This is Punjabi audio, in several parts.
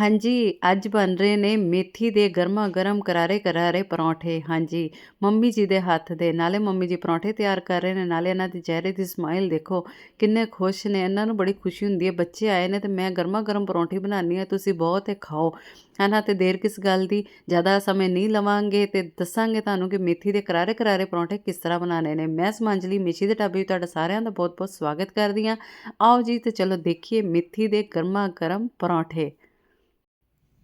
ਹਾਂਜੀ, ਅੱਜ ਬਣ ਰਹੇ ਨੇ ਮੇਥੀ ਦੇ ਗਰਮਾ ਗਰਮ ਕਰਾਰੇ ਕਰਾਰੇ ਪਰੌਂਠੇ। ਹਾਂਜੀ, ਮੰਮੀ ਜੀ ਦੇ ਹੱਥ ਦੇ, ਨਾਲੇ ਮੰਮੀ ਜੀ ਪਰੌਂਠੇ ਤਿਆਰ ਕਰ ਰਹੇ ਨੇ, ਨਾਲੇ ਇਹਨਾਂ ਦੇ ਚਿਹਰੇ ਦੀ ਸਮਾਈਲ ਦੇਖੋ, ਕਿੰਨੇ ਖੁਸ਼ ਨੇ, ਇਹਨਾਂ ਨੂੰ ਬੜੀ ਖੁਸ਼ੀ ਹੁੰਦੀ ਹੈ। ਬੱਚੇ ਆਏ ਨੇ ਤੇ ਮੈਂ ਗਰਮਾ ਗਰਮ ਪਰੌਂਠੇ ਬਣਾਉਣੀ ਹੈ, ਤੁਸੀਂ ਬਹੁਤ ਹੀ ਖਾਓ। ਹਨਾ, ਤੇ ਦੇਰ ਕਿਸ ਗੱਲ ਦੀ? ਜ਼ਿਆਦਾ ਸਮੇਂ ਨਹੀਂ ਲਵਾਂਗੇ ਤੇ ਦੱਸਾਂਗੇ ਤੁਹਾਨੂੰ ਕਿ ਮੇਥੀ ਦੇ ਕਰਾਰੇ ਕਰਾਰੇ ਪਰੌਂਠੇ ਕਿਸ ਤਰ੍ਹਾਂ ਬਣਾਉਣੇ ਨੇ। ਮੈਂ ਸਮਾਂਜਲੀ ਮੇਥੀ ਦੇ ਢਾਬੇ ਵਿੱਚ ਤੁਹਾਡਾ ਸਾਰਿਆਂ ਦਾ ਬਹੁਤ ਬਹੁਤ ਸਵਾਗਤ ਕਰਦੀ ਹਾਂ। ਆਓ ਜੀ ਤੇ ਚਲੋ ਦੇਖੀਏ ਮੇਥੀ ਦੇ ਗਰਮਾ ਗਰਮ ਪਰੌਂਠੇ।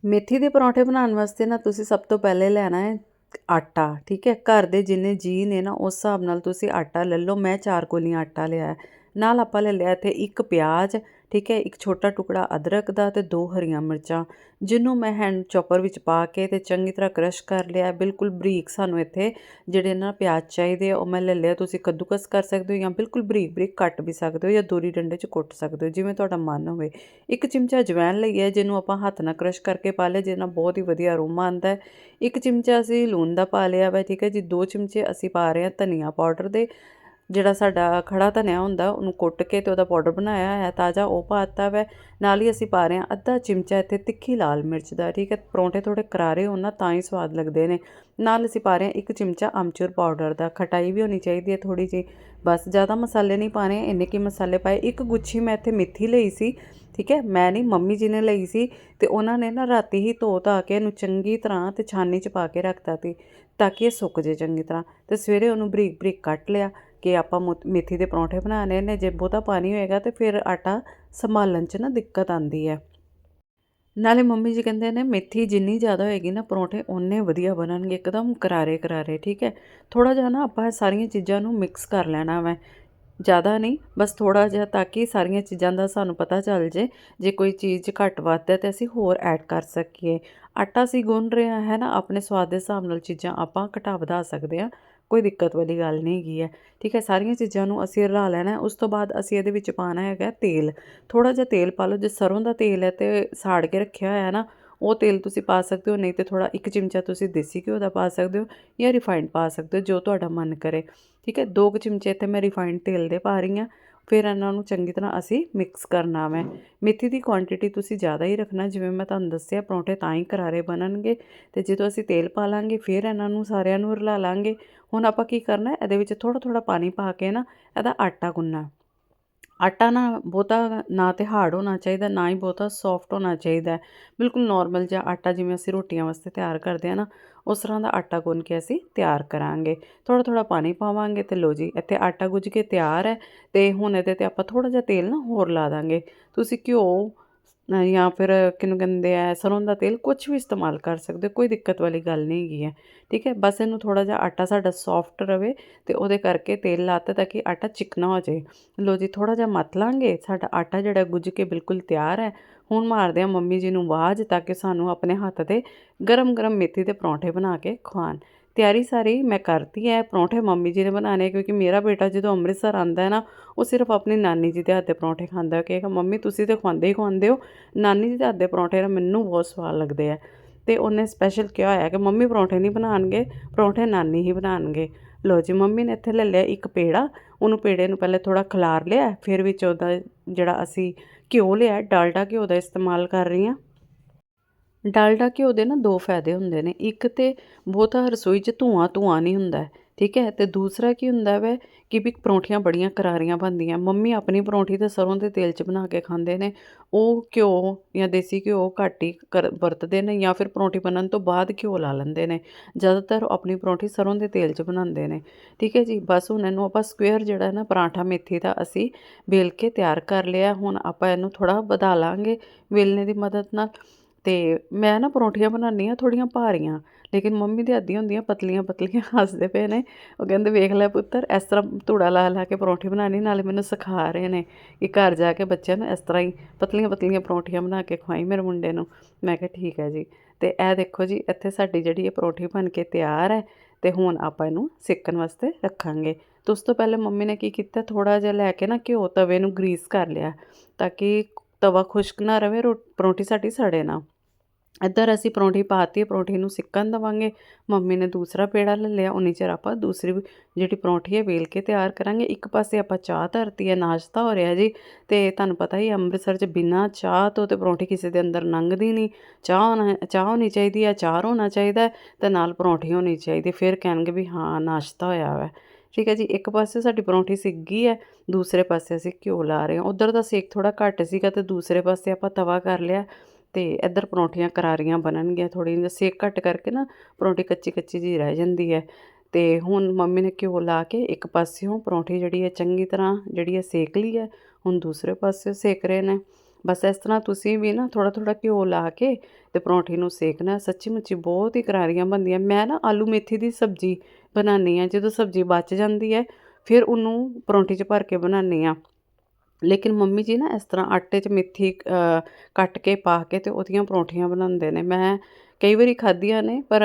ਮੇਥੀ ਦੇ ਪਰੌਂਠੇ ਬਣਾਉਣ ਵਾਸਤੇ ਨਾ ਤੁਸੀਂ ਸਭ ਤੋਂ ਪਹਿਲੇ ਲੈਣਾ ਹੈ ਆਟਾ, ਠੀਕ ਹੈ? ਘਰ ਦੇ ਜਿੰਨੇ ਜੀ ਨੇ ਨਾ, ਉਸ ਹਿਸਾਬ ਨਾਲ ਤੁਸੀਂ ਆਟਾ ਲੈ ਲਓ। ਮੈਂ ਚਾਰ ਕੋਲੀਆਂ ਆਟਾ ਲਿਆ ਨਾਲ ਆਪਾਂ ਲੈ ਲਿਆ ਇੱਥੇ ਇੱਕ ਪਿਆਜ਼, ਠੀਕ ਹੈ, ਇੱਕ ਛੋਟਾ ਟੁਕੜਾ ਅਦਰਕ ਦਾ ਤੇ ਦੋ ਹਰੀਆਂ ਮਿਰਚਾਂ, ਜਿਹਨੂੰ ਮੈਂ ਹੈਂਡ ਚੌਪਰ ਵਿੱਚ ਪਾ ਕੇ ਤੇ ਚੰਗੀ ਤਰ੍ਹਾਂ ਕ੍ਰਸ਼ ਕਰ ਲਿਆ। ਬਿਲਕੁਲ ਬਰੀਕ ਸਾਨੂੰ ਇੱਥੇ ਜਿਹੜੇ ਨਾ ਪਿਆਜ਼ ਚਾਹੀਦੇ ਆ, ਉਹ ਮੈਂ ਲੈ ਲਿਆ। ਤੁਸੀਂ ਕੱਦੂਕਸ ਕਰ ਸਕਦੇ ਹੋ ਜਾਂ ਬਿਲਕੁਲ ਬਰੀਕ ਬਰੀਕ ਕੱਟ ਵੀ ਸਕਦੇ ਹੋ ਜਾਂ ਦੋਰੀ ਡੰਡੇ 'ਚ ਕੁੱਟ ਸਕਦੇ ਹੋ, ਜਿਵੇਂ ਤੁਹਾਡਾ ਮਨ ਹੋਵੇ। ਇੱਕ ਚਮਚਾ ਅਜਵਾਇਣ ਲਈ ਹੈ, ਜਿਹਨੂੰ ਆਪਾਂ ਹੱਥ ਨਾਲ ਕ੍ਰਸ਼ ਕਰਕੇ ਪਾ ਲਿਆ, ਜਿਹਦੇ ਨਾਲ ਬਹੁਤ ਹੀ ਵਧੀਆ ਅਰੋਮਾ ਆਉਂਦਾ ਹੈ। ਇੱਕ ਚਮਚਾ ਅਸੀਂ ਲੂਣ ਦਾ ਪਾ ਲਿਆ ਵਾ, ਠੀਕ ਹੈ ਜੀ। ਦੋ ਚਮਚੇ ਅਸੀਂ ਪਾ ਰਹੇ ਹਾਂ ਧਨੀਆ ਪਾਊਡਰ ਦੇ। ਜਿਹੜਾ ਸਾਡਾ ਖੜਾ ਧਨਿਆ ਹੁੰਦਾ, ਉਹਨੂੰ ਕੁੱਟ ਕੇ ਤੇ ਉਹਦਾ ਪਾਊਡਰ ਬਣਾਇਆ ਹੈ ਤਾਜ਼ਾ ਉਹ ਪਾਤਾ ਵੈ। ਨਾਲ ਹੀ ਅਸੀਂ ਪਾ ਰਹੇ ਹਾਂ ਅੱਧਾ ਚਮਚਾ ਇੱਥੇ ਤਿੱਖੀ ਲਾਲ ਮਿਰਚ ਦਾ, ਠੀਕ ਹੈ? ਪਰੌਂਠੇ ਥੋੜੇ ਕਰਾਰੇ ਹੋਣ ਨਾ, ਤਾਂ ਹੀ ਸਵਾਦ ਲੱਗਦੇ ਨੇ। ਨਾਲ ਅਸੀਂ ਪਾ ਰਹੇ ਹਾਂ ਇੱਕ ਚਮਚਾ ਅਮਚੂਰ ਪਾਊਡਰ ਦਾ, ਖਟਾਈ ਵੀ ਹੋਣੀ ਚਾਹੀਦੀ ਹੈ ਥੋੜੀ ਜਿਹੀ। ਬਸ ਜ਼ਿਆਦਾ ਮਸਾਲੇ ਨਹੀਂ ਪਾਣੇ ਇੰਨੇ ਕੀ ਮਸਾਲੇ ਪਾਏ। ਇੱਕ ਗੁੱਛੀ ਮੈਂ ਇੱਥੇ ਮਿੱਥੀ ਲਈ ਸੀ, ਠੀਕ ਹੈ? ਮੈਂ ਨਹੀਂ, ਮੰਮੀ ਜੀ ਨੇ ਲਈ ਸੀ ਤੇ ਉਹਨਾਂ ਨੇ ਨਾ ਰਾਤੀ ਹੀ ਧੋ ਧਾ ਕੇ ਇਹਨੂੰ ਚੰਗੀ ਤਰ੍ਹਾਂ ਤੇ ਛਾਨੀ 'ਚ ਪਾ ਕੇ ਰੱਖਤਾ ਸੀ, ਤਾਂ ਕਿ ਇਹ ਸੁੱਕ ਜੇ ਚੰਗੀ ਤਰ੍ਹਾਂ। ਤੇ ਸਵੇਰੇ ਉਹਨੂੰ ਬਰੀਕ ਬਰੀਕ ਕੱਟ ਲਿਆ। ਕਿ ਆਪਾਂ ਮੇਥੀ ਦੇ ਪਰੌਂਠੇ ਬਣਾਉਣੇ ਨੇ, ਜੇ ਬਹੁਤਾ ਪਾਣੀ ਹੋਏਗਾ ਤੇ ਫਿਰ ਆਟਾ ਸੰਭਾਲਣ 'ਚ ਨਾ ਦਿੱਕਤ ਆਉਂਦੀ ਹੈ। ਨਾਲੇ ਮੰਮੀ ਜੀ ਕਹਿੰਦੇ ਨੇ ਮੇਥੀ ਜਿੰਨੀ ਜ਼ਿਆਦਾ ਹੋਏਗੀ ਨਾ ਪਰੌਂਠੇ ਓਨੇ ਵਧੀਆ ਬਣਨਗੇ, ਇੱਕਦਮ ਕਰਾਰੇ ਕਰਾਰੇ, ਠੀਕ ਹੈ? ਥੋੜਾ ਜਿਹਾ ਨਾ ਆਪਾਂ ਸਾਰੀਆਂ ਚੀਜ਼ਾਂ ਨੂੰ ਮਿਕਸ ਕਰ ਲੈਣਾ ਵੈ। ਜ਼ਿਆਦਾ ਨਹੀਂ, ਬਸ ਥੋੜਾ ਜਿਹਾ ਤਾਂ ਕਿ ਸਾਰੀਆਂ ਚੀਜ਼ਾਂ ਦਾ ਸਾਨੂੰ ਪਤਾ ਚੱਲ ਜੇ ਜੇ ਕੋਈ ਚੀਜ਼ ਘੱਟ ਵੱਧ ਹੈ ਤੇ ਅਸੀਂ ਹੋਰ ਐਡ ਕਰ ਸਕੀਏ। ਆਟਾ ਸੀ ਗੁੰਨ ਰਿਹਾ ਹੈ ਨਾ? ਆਪਣੇ ਸਵਾਦ ਦੇ ਹਿਸਾਬ ਨਾਲ ਚੀਜ਼ਾਂ ਆਪਾਂ ਘਟਾ ਵਧਾ ਸਕਦੇ ਆ ਕੋਈ ਦਿੱਕਤ ਵਾਲੀ ਗੱਲ ਨਹੀਂ ਹੈਗੀ ਹੈ। ਠੀਕ ਹੈ, ਸਾਰੀਆਂ ਚੀਜ਼ਾਂ ਨੂੰ ਅਸੀਂ ਰਲਾ ਲੈਣਾ, ਉਸ ਤੋਂ ਬਾਅਦ ਅਸੀਂ ਇਹਦੇ ਵਿੱਚ ਪਾਣਾ ਹੈਗਾ ਤੇਲ। ਥੋੜਾ ਜਿਹਾ ਤੇਲ ਪਾ ਲਓ, ਜੇ ਸਰੋਂ ਦਾ ਤੇਲ ਹੈ ਤੇ ਸਾੜ ਕੇ ਰੱਖਿਆ ਹੋਇਆ ਹੈ ਨਾ, ਉਹ ਤੇਲ ਤੁਸੀਂ ਪਾ ਸਕਦੇ ਹੋ, ਨਹੀਂ ਤੇ ਥੋੜਾ ਇੱਕ ਚਮਚਾ ਤੁਸੀਂ ਦੇਸੀ ਘਿਓ ਦਾ ਪਾ ਸਕਦੇ ਹੋ ਜਾਂ ਰਿਫਾਈਨਡ ਪਾ ਸਕਦੇ ਹੋ, ਜੋ ਤੁਹਾਡਾ ਮਨ ਕਰੇ। ਠੀਕ ਹੈ, ਦੋ ਕੁ ਚਮਚੇ ਇੱਥੇ ਮੈਂ ਰਿਫਾਈਨਡ ਤੇਲ ਦੇ ਪਾ ਰਹੀ ਹਾਂ। ਫਿਰ ਇਹਨਾਂ ਨੂੰ ਚੰਗੀ ਤਰ੍ਹਾਂ ਅਸੀਂ ਮਿਕਸ ਕਰਨਾ ਹੈ। ਮੇਥੀ ਦੀ ਕੁਆਂਟੀਟੀ ਤੁਸੀਂ ਜ਼ਿਆਦਾ ਹੀ ਰੱਖਣਾ ਜਿਵੇਂ ਮੈਂ ਤੁਹਾਨੂੰ ਦੱਸਿਆ ਪਰੌਂਠੇ ਤਾਂ ਹੀ ਕਰਾਰੇ ਬਣਨਗੇ। ਤੇ ਜਦੋਂ ਅਸੀਂ ਤੇਲ ਪਾ ਲਾਂਗੇ ਫਿਰ ਇਹਨਾਂ ਨੂੰ ਸਾਰਿਆਂ ਨੂੰ ਰਲਾ ਲਾਂਗੇ। ਹੁਣ ਆਪਾਂ ਕੀ ਕਰਨਾ ਇਹਦੇ ਵਿੱਚ ਥੋੜਾ ਥੋੜਾ ਪਾਣੀ ਪਾ ਕੇ ਨਾ ਇਹਦਾ ਆਟਾ ਗੁੰਨਣਾ। ਆਟਾ ਨਾ ਬਹੁਤਾ ਨਾ ਤੇ ਹਾਰਡ ਹੋਣਾ ਚਾਹੀਦਾ, ਨਾ ਹੀ ਬਹੁਤਾ ਸੌਫਟ ਹੋਣਾ ਚਾਹੀਦਾ। ਬਿਲਕੁਲ ਨਾਰਮਲ ਜਿਹਾ ਆਟਾ ਜਿਵੇਂ ਅਸੀਂ ਰੋਟੀਆਂ ਵਾਸਤੇ ਤਿਆਰ ਕਰਦੇ ਆ ਨਾ, ਉਸ ਤਰ੍ਹਾਂ ਦਾ ਆਟਾ ਗੁੰਨ ਕੇ ਅਸੀਂ ਤਿਆਰ ਕਰਾਂਗੇ। ਥੋੜਾ ਥੋੜਾ ਪਾਣੀ ਪਾਵਾਂਗੇ ਤੇ ਲੋ ਜੀ, ਇੱਥੇ ਆਟਾ ਗੁੱਝ ਕੇ ਤਿਆਰ ਹੈ ਤੇ ਹੁਣ ਇਹਦੇ ਤੇ ਆਪਾਂ ਥੋੜਾ ਜਿਹਾ ਤੇਲ ਨਾ ਹੋਰ ਲਾ ਦਾਂਗੇ। ਤੁਸੀਂ ਘਿਓ ਜਾਂ ਫਿਰ ਕਿਹਨੂੰ ਕਹਿੰਦੇ ਆ, ਸਰੋਂ ਦਾ ਤੇਲ ਕੁਝ ਵੀ ਇਸਤੇਮਾਲ ਕਰ ਸਕਦੇ ਕੋਈ ਦਿੱਕਤ ਵਾਲੀ ਗੱਲ ਨਹੀਂ ਹੈਗੀ ਹੈ। ਠੀਕ ਹੈ, ਬਸ ਇਹਨੂੰ ਥੋੜਾ ਜਿਹਾ ਆਟਾ ਸਾਡਾ ਸੌਫਟ ਰਵੇ ਤੇ ਉਹਦੇ ਕਰਕੇ ਤੇਲ ਲਾਤਾ ਤਾਂ ਕਿ ਆਟਾ ਚਿਕਨਾ ਹੋ ਜਾਏ। ਲੋ ਜੀ ਥੋੜਾ ਜਿਹਾ ਮਤ ਲਾਂਗੇ। ਸਾਡਾ ਆਟਾ ਜਿਹੜਾ ਗੁੱਝ ਕੇ ਬਿਲਕੁਲ ਤਿਆਰ ਹੈ, ਹੁਣ ਮਾਰਦੇ ਆ ਮੰਮੀ ਜੀ ਨੂੰ ਆਵਾਜ਼ ਤਾਂ ਕਿ ਸਾਨੂੰ ਆਪਣੇ ਹੱਥ ਤੇ ਗਰਮ ਗਰਮ ਮੇਥੀ ਦੇ ਪਰੌਂਠੇ ਬਣਾ ਕੇ ਖਵਾਣ ਤਿਆਰੀ ਸਾਰੀ ਮੈਂ ਕਰਤੀ ਹੈ ਪਰੌਂਠੇ ਮੰਮੀ ਜੀ ਨੇ ਬਣਾਣੇ ਕਿਉਂਕਿ ਮੇਰਾ ਬੇਟਾ ਜਦੋਂ ਅੰਮ੍ਰਿਤਸਰ ਆਂਦਾ ਹੈ ਨਾ, ਉਹ ਸਿਰਫ ਆਪਣੀ ਨਾਨੀ ਜੀ ਦੇ ਹੱਥ ਦੇ ਪਰੌਂਠੇ ਖਾਂਦਾ ਕਹੇਗਾ ਮੰਮੀ, ਤੁਸੀਂ ਤੇ ਖਵਾਉਂਦੇ ਹੀ ਖਵਾਉਂਦੇ ਹੋ, ਨਾਨੀ ਜੀ ਦੇ ਹੱਥ ਦੇ ਪਰੌਂਠੇ ਨਾ ਮੈਨੂੰ ਬਹੁਤ ਸਵਾਦ ਲੱਗਦੇ ਆ। ਤੇ ਉਹਨੇ ਸਪੈਸ਼ਲ ਕਿਹਾ ਹੋਇਆ ਕਿ ਮੰਮੀ, ਪਰੌਂਠੇ ਨਹੀਂ ਬਣਾਣਗੇ ਪਰੌਂਠੇ ਨਾਨੀ ਹੀ ਬਣਾਣਗੇ ਲੋ ਜੀ, ਮੰਮੀ ਨੇ ਇੱਥੇ ਲੈ ਲਿਆ ਇੱਕ ਪੇੜਾ, ਉਹਨੂੰ ਪੇੜੇ ਨੂੰ ਪਹਿਲੇ ਥੋੜਾ ਖਲਾਰ ਲਿਆ, ਫਿਰ ਵਿੱਚ ਉਹਦਾ ਜਿਹੜਾ ਅਸੀਂ ਘਿਓ ਲਿਆ, ਡਾਲਡਾ ਘਿਓ ਦਾ ਇਸਤੇਮਾਲ ਕਰ ਰਹੀ ਹਾਂ। ਡਾਲਡਾ ਘਿਓ ਦੇ ਨਾ ਦੋ ਫਾਇਦੇ ਹੁੰਦੇ ਨੇ। ਇੱਕ ਤੇ ਬਹੁਤਾ ਰਸੋਈ 'ਚ ਧੂਆਂ ਧੂਆਂ ਨਹੀਂ ਹੁੰਦਾ ਠੀਕ ਹੈ? ਤੇ ਦੂਸਰਾ ਕੀ ਹੁੰਦਾ ਵੈ ਕਿ ਵੀ ਪਰੌਂਠੀਆਂ ਬੜੀਆਂ ਕਰਾਰੀਆਂ ਬਣਦੀਆਂ। ਮੰਮੀ ਆਪਣੀ ਪਰੌਂਠੀ ਤੇ ਸਰੋਂ ਦੇ ਤੇਲ 'ਚ ਬਣਾ ਕੇ ਖਾਂਦੇ ਨੇ। ਉਹ ਘਿਓ ਜਾਂ ਦੇਸੀ ਘਿਓ ਘੱਟ ਹੀ ਵਰਤਦੇ ਨੇ ਜਾਂ ਫਿਰ ਪਰੌਂਠੀ ਬਣਨ ਤੋਂ ਬਾਅਦ ਘਿਓ ਲਾ ਲੈਂਦੇ ਨੇ। ਜ਼ਿਆਦਾਤਰ ਆਪਣੀ ਪਰੌਂਠੀ ਸਰੋਂ ਦੇ ਤੇਲ 'ਚ ਬਣਾਉਂਦੇ ਨੇ, ਠੀਕ ਹੈ ਜੀ? ਬਸ ਹੁਣ ਇਹਨੂੰ ਆਪਾਂ ਸਕੁਅਰ ਜਿਹੜਾ ਹੈ ਨਾ ਪਰਾਂਠਾ ਮੇਥੀ ਦਾ ਅਸੀਂ ਵੇਲ ਕੇ ਤਿਆਰ ਕਰ ਲਿਆ। ਹੁਣ ਆਪਾਂ ਇਹਨੂੰ ਥੋੜਾ ਵਧਾ ਲਾਂਗੇ ਵੇਲਣੇ ਦੀ ਮਦਦ ਨਾਲ। ਤੇ ਮੈਂ ਨਾ ਪਰੌਂਠੀਆਂ ਬਣਾਉਂਦੀ ਹਾਂ, ਥੋੜ੍ਹੀਆਂ ਭਾਰੀਆਂ। ਲੇਕਿਨ ਮੰਮੀ ਦੇ ਹੱਥ ਹੁੰਦੀਆਂ ਪਤਲੀਆਂ ਪਤਲੀਆਂ, ਹੱਸਦੇ ਪਏ ਨੇ। ਉਹ ਕਹਿੰਦੇ, ਵੇਖ ਲੈ ਪੁੱਤਰ, ਇਸ ਤਰ੍ਹਾਂ ਧੂੜਾ ਲਾ ਲਾ ਕੇ ਪਰੌਂਠੀ ਬਣਾਉਣੀ, ਨਾਲੇ ਮੈਨੂੰ ਸਿਖਾ ਰਹੇ ਨੇ ਕਿ ਘਰ ਜਾ ਕੇ ਬੱਚਿਆਂ ਨੂੰ ਇਸ ਤਰ੍ਹਾਂ ਹੀ ਪਤਲੀਆਂ ਪਤਲੀਆਂ ਪਰੌਂਠੀਆਂ ਬਣਾ ਕੇ ਖਵਾਈ ਮੇਰੇ ਮੁੰਡੇ ਨੂੰ। ਮੈਂ ਕਿਹਾ, ਠੀਕ ਹੈ ਜੀ। ਤੇ ਇਹ ਦੇਖੋ ਜੀ, ਇੱਥੇ ਸਾਡੀ ਜਿਹੜੀ ਇਹ ਪਰੌਂਠੀ ਬਣ ਕੇ ਤਿਆਰ ਹੈ ਤੇ ਹੁਣ ਆਪਾਂ ਇਹਨੂੰ ਸਿੱਕਣ ਵਾਸਤੇ ਰੱਖਾਂਗੇ। ਤੇ ਉਸ ਤੋਂ ਪਹਿਲੇ ਮੰਮੀ ਨੇ ਕੀ ਕੀਤਾ ਥੋੜਾ ਜਿਹਾ ਲੈ ਕੇ ਨਾ ਘਿਓ ਤਵੇ ਨੂੰ ਗਰੀਸ ਕਰ ਲਿਆ, ਤਾਂ ਕਿ ਤਵਾ ਖੁਸ਼ਕ ਨਾ ਰਵੇ ਪਰੌਂਠੀ ਸਾਡੀ ਸੜੇ ਨਾ। ਇੱਧਰ ਅਸੀਂ ਪਰੌਂਠੀ ਪਾਤੀ ਪਰੌਂਠੀ ਨੂੰ ਸਿੱਕਣ ਦੇਵਾਂਗੇ। ਮੰਮੀ ਨੇ ਦੂਸਰਾ ਪੇੜਾ ਲੈ ਲਿਆ, ਉਨੀ ਚਿਰ ਆਪਾਂ ਦੂਸਰੀ ਵੀ ਜਿਹੜੀ ਪਰੌਂਠੀ ਹੈ ਵੇਲ ਕੇ ਤਿਆਰ ਕਰਾਂਗੇ। ਇੱਕ ਪਾਸੇ ਆਪਾਂ ਚਾਹ ਧਰਤੀ ਹੈ, ਨਾਸ਼ਤਾ ਹੋ ਰਿਹਾ ਜੀ, ਤੇ ਤੁਹਾਨੂੰ ਪਤਾ ਹੀ ਅੰਮ੍ਰਿਤਸਰ 'ਚ ਬਿਨਾਂ ਚਾਹ ਤੋਂ ਤੇ ਪਰੌਂਠੀ ਕਿਸੇ ਦੇ ਅੰਦਰ ਲੰਘਦੀ ਨਹੀਂ। ਚਾਹ ਹੋਣਾ, ਚਾਹ ਹੋਣੀ ਚਾਹੀਦੀ ਹੈ ਚਾਰ ਹੋਣਾ ਚਾਹੀਦਾ ਹੈ, ਤੇ ਨਾਲ ਪਰੌਂਠੀ ਹੋਣੀ ਚਾਹੀਦੀ ਫਿਰ ਕਹਿਣਗੇ ਵੀ ਹਾਂ, ਨਾਸ਼ਤਾ ਹੋਇਆ ਵਾ। ਠੀਕ ਹੈ ਜੀ, ਇੱਕ ਪਾਸੇ ਸਾਡੀ ਪਰੌਂਠੀ ਸਿੱਕ ਗਈ ਹੈ, ਦੂਸਰੇ ਪਾਸੇ ਅਸੀਂ ਘਿਓ ਲਾ ਰਹੇ ਹਾਂ। ਉਧਰ ਦਾ ਸੇਕ ਥੋੜਾ ਘੱਟ ਸੀਗਾ ਤੇ ਦੂਸਰੇ ਪਾਸੇ ਆਪਾਂ ਤਵਾ ਕਰ ਲਿਆ। ਤੇ ਇੱਧਰ ਪਰੌਂਠੀਆਂ ਕਰਾਰੀਆਂ ਬਣਨਗੀਆਂ ਥੋੜੀ ਜਿਹੀ ਸੇਕ ਘੱਟ ਕਰਕੇ ਨਾ ਪਰੌਂਠੀ ਕੱਚੀ ਕੱਚੀ ਜੀ ਰਹਿ ਜਾਂਦੀ ਹੈ। ਤੇ ਹੁਣ ਮੰਮੀ ਨੇ ਘਿਓ ਲਾ ਕੇ ਇੱਕ ਪਾਸਿਓਂ ਪਰੌਂਠੀ ਜਿਹੜੀ ਹੈ ਚੰਗੀ ਤਰ੍ਹਾਂ ਜਿਹੜੀ ਹੈ ਸੇਕ ਲਈ ਹੈ, ਹੁਣ ਦੂਸਰੇ ਪਾਸੇ ਸੇਕ ਰਹੇ ਨੇ। ਬਸ ਇਸ ਤਰ੍ਹਾਂ ਤੁਸੀਂ ਵੀ ਨਾ ਥੋੜਾ ਥੋੜਾ ਘਿਓ ਲਾ ਕੇ ਤੇ ਪਰੌਂਠੀ ਨੂੰ ਸੇਕਣਾ ਸੱਚੀ ਮੁੱਚੀ ਬਹੁਤ ਹੀ ਕਰਾਰੀਆਂ ਬਣਦੀਆਂ। ਮੈਂ ਨਾ ਆਲੂ ਮੇਥੀ ਦੀ ਸਬਜ਼ੀ ਬਣਾਉਂਦੀ ਆ ਜਦੋਂ ਸਬਜ਼ੀ ਬਚ ਜਾਂਦੀ ਹੈ, ਫਿਰ ਉਹਨੂੰ ਪਰੌਂਠੀ 'ਚ ਭਰ ਕੇ ਬਣਾਉਂਦੀ ਆ ਲੇਕਿਨ ਮੰਮੀ ਜੀ ਨਾ ਇਸ ਤਰ੍ਹਾਂ ਆਟੇ 'ਚ ਮੇਥੀ ਕੱਟ ਕੇ ਪਾ ਕੇ ਤੇ ਉਹਦੀਆਂ ਪਰੌਂਠੀਆਂ ਬਣਾਉਂਦੇ ਨੇ। ਮੈਂ ਕਈ ਵਾਰੀ ਖਾਧੀਆਂ ਨੇ, ਪਰ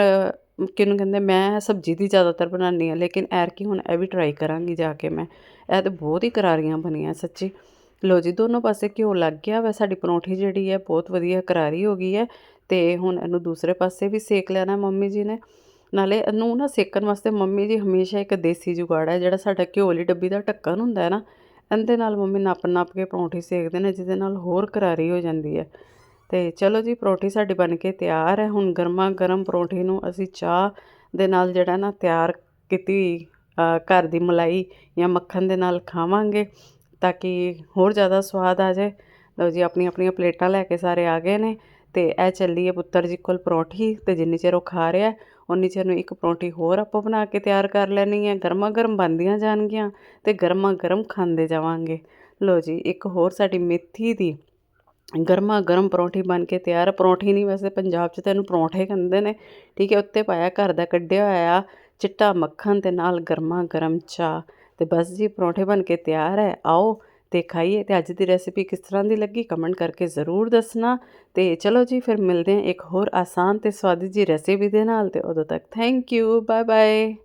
ਕਿਹਨੂੰ ਕਹਿੰਦੇ, ਮੈਂ ਸਬਜ਼ੀ ਦੀ ਜ਼ਿਆਦਾਤਰ ਬਣਾਉਂਦੀ ਹਾਂ, ਲੇਕਿਨ ਐਰਕੀ ਹੁਣ ਇਹ ਵੀ ਟਰਾਈ ਕਰਾਂਗੀ ਜਾ ਕੇ ਮੈਂ। ਇਹ ਤਾਂ ਬਹੁਤ ਹੀ ਕਰਾਰੀਆਂ ਬਣੀਆਂ ਸੱਚੀ। ਲੋ ਜੀ, ਦੋਨੋਂ ਪਾਸੇ ਘਿਓ ਲੱਗ ਗਿਆ ਵਾ, ਸਾਡੀ ਪਰੌਂਠੀ ਜਿਹੜੀ ਹੈ ਬਹੁਤ ਵਧੀਆ ਕਰਾਰੀ ਹੋ ਗਈ ਹੈ ਤੇ ਹੁਣ ਇਹਨੂੰ ਦੂਸਰੇ ਪਾਸੇ ਵੀ ਸੇਕ ਲੈਣਾ ਮੰਮੀ ਜੀ ਨੇ। ਨਾਲੇ ਇਹਨੂੰ ਨਾ ਸੇਕਣ ਵਾਸਤੇ ਮੰਮੀ ਜੀ ਹਮੇਸ਼ਾ ਇੱਕ ਦੇਸੀ ਜੁਗਾੜ ਹੈ, ਜਿਹੜਾ ਸਾਡਾ ਘਿਓ ਵਾਲੀ ਡੱਬੀ ਦਾ ਢੱਕਣ ਹੁੰਦਾ ਹੈ ਨਾ ਇਹਦੇ ਨਾਲ ਮੰਮੀ ਨੱਪ ਨੱਪ ਕੇ ਪਰੌਂਠੀ ਸੇਕਦੇ ਨੇ, ਜਿਹਦੇ ਨਾਲ ਹੋਰ ਕਰਾਰੀ ਹੋ ਜਾਂਦੀ ਹੈ। ਤੇ ਚਲੋ ਜੀ, ਪਰੌਂਠੀ ਸਾਡੀ ਬਣ ਕੇ ਤਿਆਰ ਹੈ। ਹੁਣ ਗਰਮਾ ਗਰਮ ਪਰੌਂਠੀ ਨੂੰ ਅਸੀਂ ਚਾਹ ਦੇ ਨਾਲ ਜਿਹੜਾ ਨਾ ਤਿਆਰ ਕੀਤੀ ਹੋਈ ਘਰ ਦੀ ਮਲਾਈ ਜਾਂ ਮੱਖਣ ਦੇ ਨਾਲ ਖਾਵਾਂਗੇ ਤਾਂ ਕਿ ਹੋਰ ਜ਼ਿਆਦਾ ਸਵਾਦ ਆ ਜਾਏ। ਲਓ ਜੀ ਆਪਣੀਆਂ ਆਪਣੀਆਂ ਪਲੇਟਾਂ ਲੈ ਕੇ ਸਾਰੇ ਆ ਗਏ ਨੇ। ਤੇ ਇਹ ਚੱਲੀ ਹੈ ਪੁੱਤਰ ਜੀ ਕੋਲ ਪਰੌਂਠੀ ਤੇ ਜਿੰਨੀ ਚਿਰ ਉਹ ਖਾ ਰਿਹਾ ਉਨੀ ਚਿਰ ਨੂੰ ਇੱਕ ਪਰੌਂਠੀ ਹੋਰ ਆਪਾਂ ਬਣਾ ਕੇ ਤਿਆਰ ਕਰ ਲੈਣੀ ਹੈ। ਗਰਮਾ ਗਰਮ ਬਣਦੀਆਂ ਜਾਣਗੀਆਂ ਤੇ ਗਰਮਾ ਗਰਮ ਖਾਂਦੇ ਜਾਵਾਂਗੇ। ਲਓ ਜੀ, ਇੱਕ ਹੋਰ ਸਾਡੀ ਮੇਥੀ ਦੀ ਗਰਮਾ ਗਰਮ ਪਰੌਂਠੀ ਬਣ ਕੇ ਤਿਆਰ। ਪਰੌਂਠੀ ਨਹੀਂ ਵੈਸੇ ਪੰਜਾਬ 'ਚ ਤਾਂ ਇਹਨੂੰ ਪਰੌਂਠੇ ਕਹਿੰਦੇ ਨੇ। ਠੀਕ ਹੈ, ਉੱਤੇ ਪਾਇਆ, ਘਰ ਦਾ ਕੱਢਿਆ ਹੋਇਆ ਚਿੱਟਾ ਮੱਖਣ ਤੇ ਨਾਲ ਗਰਮਾ ਗਰਮ ਚਾਹ। ਤੇ ਬਸ ਜੀ, ਪਰੌਂਠੇ ਬਣ ਕੇ ਤਿਆਰ ਹੈ। ਆਓ ਤੇ ਖਾਈਏ। ਤੇ ਅੱਜ ਦੀ ਰੈਸਿਪੀ ਕਿਸ ਤਰ੍ਹਾਂ ਦੀ ਲੱਗੀ? ਕਮੈਂਟ ਕਰਕੇ ਜ਼ਰੂਰ ਦੱਸਣਾ। ਤੇ ਚਲੋ ਜੀ, ਫਿਰ ਮਿਲਦੇ ਹਾਂ ਇੱਕ ਹੋਰ ਆਸਾਨ ਤੇ ਸਵਾਦੀ ਜੀ ਰੈਸਿਪੀ ਦੇ ਨਾਲ। ਤੇ ਉਦੋਂ ਤੱਕ ਥੈਂਕ ਯੂ ਬਾਏ ਬਾਏ